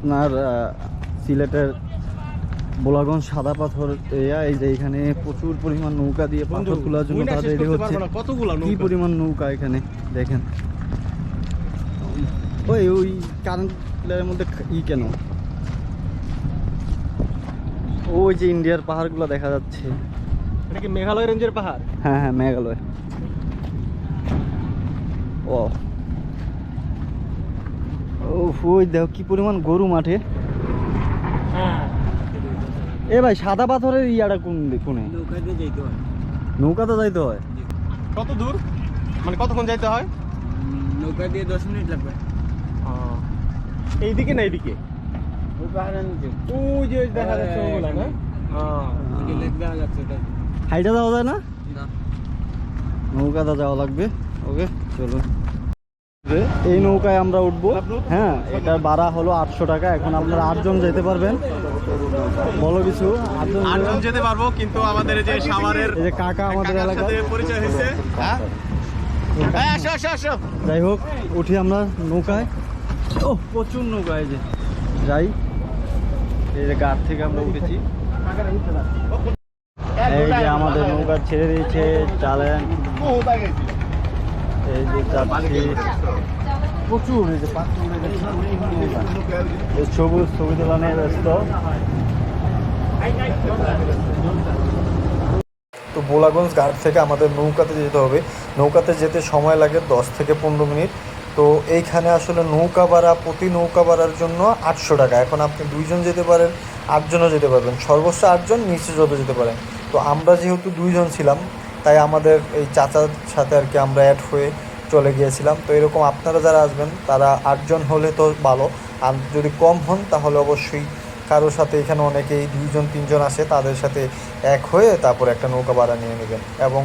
আপনার সিলেটের বোলাগঞ্জ সাদা পাথর এরিয়া এই যে এখানে প্রচুর পরিমাণ নৌকা দিয়ে পাথর তোলার জন্য তারা রেডি হচ্ছে কতগুলা কি পরিমাণ নৌকা এখানে দেখেন। ওই ওই কারেন্ট মধ্যে ই কেন? ওই যে ইন্ডিয়ার পাহাড়গুলো দেখা যাচ্ছে। এটা কি মেঘালয় রেঞ্জের পাহাড়? হ্যাঁ হ্যাঁ মেঘালয়। ও ওই দেখো কি পরিমাণ গরু মাঠে। এ ভাই সাদা পাথরের ইয়াটা কোন কোনে? নৌকা তো যাইতে হয়? কত দূর? মানে কতক্ষণ যাইতে হয়? নৌকা দিয়ে দশ মিনিট লাগবে। এইদিকে না এইদিকে? ওই যে দেখা যাচ্ছে ওগুলা না? ওই লেক দেখা যাচ্ছে ওটা। হাইটা যাওয়া যায় না? না। নৌকাতে যাওয়া লাগবে। ওকে চলুন। এই নৌকায় আমরা উঠবো। হ্যাঁ এটার ভাড়া হলো আটশো টাকা এখন আপনারা আটজন যেতে পারবেন। বলো কিছু। আটজন আটজন যেতে পারব কিন্তু আমাদের যে সাভারের যে কাকা আমাদের এলাকা পরিচয় হয়েছে হ্যাঁ? যাই হোক উঠি আমরা নৌকায়। ও প্রচুর নৌকায় যে। যাই। এই যে গাছ থেকে আমরা উঠেছি। এই যে আমাদের নৌকা ছেড়ে দিয়েছে চালেন। এই সবুজ ব্যস্ত। তো বোলাগঞ্জ ঘাট থেকে আমাদের নৌকাতে যেতে হবে। নৌকাতে যেতে সময় লাগে দশ থেকে পনেরো মিনিট। তো এইখানে আসলে নৌকা ভাড়া, প্রতি নৌকা ভাড়ার জন্য আটশো টাকা। এখন আপনি দুইজন যেতে পারেন, আটজনও যেতে পারবেন। সর্বোচ্চ আটজন নিচে যত যেতে পারেন। তো আমরা যেহেতু দুইজন ছিলাম তাই আমাদের এই চাচার সাথে আর কি আমরা অ্যাড হয়ে চলে গিয়েছিলাম। তো এরকম আপনারা যারা আসবেন, তারা আটজন হলে তো ভালো। আর যদি কম হন, তাহলে অবশ্যই কারোর সাথে এখানে অনেকেই দুইজন, তিনজন আসে, তাদের সাথে এক হয়ে তারপর একটা নৌকা ভাড়া নিয়ে নেবেন। এবং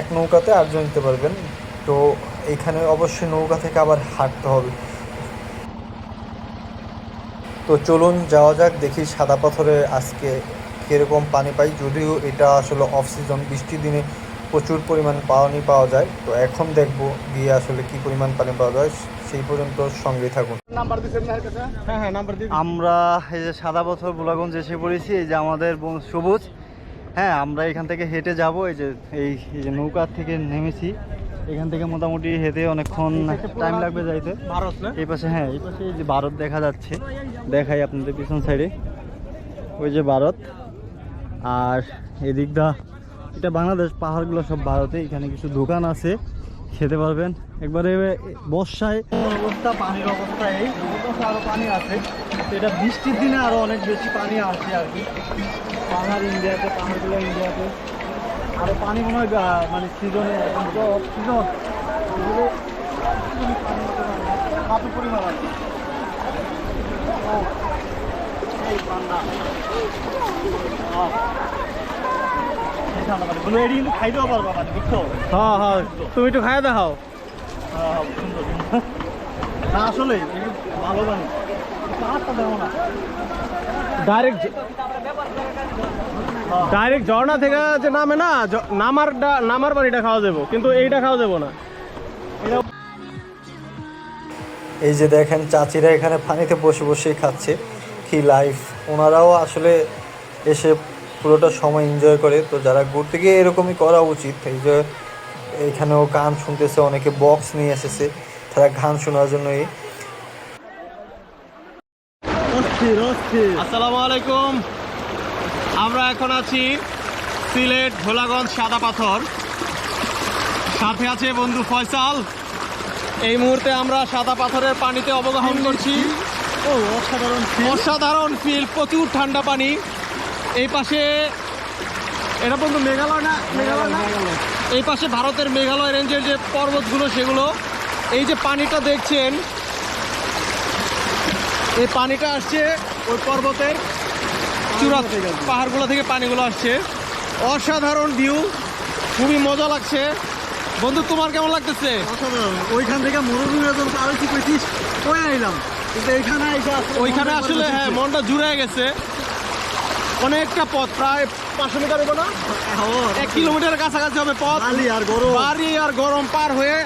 এক নৌকাতে আটজন নিতে পারবেন। তো এখানে অবশ্যই নৌকা থেকে আবার হাঁটতে হবে। তো চলুন যাওয়া যাক, দেখি সাদা পাথরে আজকে কীরকম পানি পাই যদিও এটা আসলে অফ সিজন বৃষ্টির দিনে প্রচুর পরিমাণ পানি পাওয়া যায়। তো এখন দেখব গিয়ে আসলে কি পরিমাণ পানি পাওয়া যায় সেই পর্যন্ত সঙ্গেই থাকুন। নাম্বার দিছেন না এর কাছে? হ্যাঁ হ্যাঁ আমরা এই যে সাদা বছর বোলাগঞ্জ এসে পড়েছি এই যে আমাদের সবুজ। হ্যাঁ আমরা এখান থেকে হেঁটে যাব এই যে এই এই যে নৌকার থেকে নেমেছি। এখান থেকে মোটামুটি হেঁটে অনেকক্ষণ টাইম লাগবে যাইতে। ভারত না? এই পাশে হ্যাঁ এই পাশে এই যে ভারত দেখা যাচ্ছে। দেখাই আপনাদের পিছন সাইডে। ওই যে ভারত। আর এদিকটা এটা বাংলাদেশ পাহাড়গুলো সব ভারতে, এখানে কিছু দোকান আছে, খেতে পারবেন। একবারে বর্ষায় অবস্থা, পানির অবস্থা এই আরও পানি আছে। এটা বৃষ্টির দিনে আরও অনেক বেশি পানি আসে আর কি। পাহাড় ইন্ডিয়াতে, পাহাড়গুলো ইন্ডিয়াতে। আরও পানি মনে হয় মানে সিজনে সিজন পরিমাণ আছে। তুমি একটু খাই দেখাও আসলে ডাইরেক্ট ডাইরেক্ট ঝর্ণা থেকে যে নামে না নামার নামার পানিটা খাওয়া যাব, কিন্তু এইটা খাওয়া যাব না। এই যে দেখেন, চাচিরা এখানে পানিতে বসে বসেই খাচ্ছে। কি লাইফ ওনারাও আসলে এসে পুরোটা সময় এনজয় করে। তো যারা ঘুরতে গিয়ে এরকমই করা উচিত এই যে এখানেও গান শুনতেছে অনেকে বক্স নিয়ে এসেছে তারা গান শোনার জন্যই। আসসালামু আলাইকুম। আমরা এখন আছি সিলেট ভোলাগঞ্জ সাদা পাথর। সাথে আছে বন্ধু ফয়সাল। এই মুহূর্তে আমরা সাদা পাথরের পানিতে অবগাহন করছি। ও অসাধারণ অসাধারণ ফিল প্রচুর ঠান্ডা পানি। এই পাশে এটা বন্ধু মেঘালয় না? মেঘালয় না? এই পাশে ভারতের মেঘালয় রেঞ্জের যে পর্বতগুলো সেগুলো এই যে পানিটা দেখছেন এই পানিটা আসছে ওই পর্বতের চূড়া পাহাড়গুলো থেকে পানিগুলো আসছে। অসাধারণ ভিউ খুবই মজা লাগছে। বন্ধু তোমার কেমন লাগতেছে? ওইখান থেকে মরুভূমি কি কইছিস কই আইলাম। কিন্তু এইখানে এসে ওইখানে আসলে হ্যাঁ মনটা জুড়ে গেছে। অনেকটা পথ প্রায় পাঁচশো মিটার হবে না এক কিলোমিটারের কাছাকাছি হবে পথ। আর গরম। বাড়ি আর গরম পার হয়ে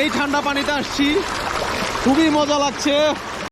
এই ঠান্ডা পানিতে আসছি। খুবই মজা লাগছে।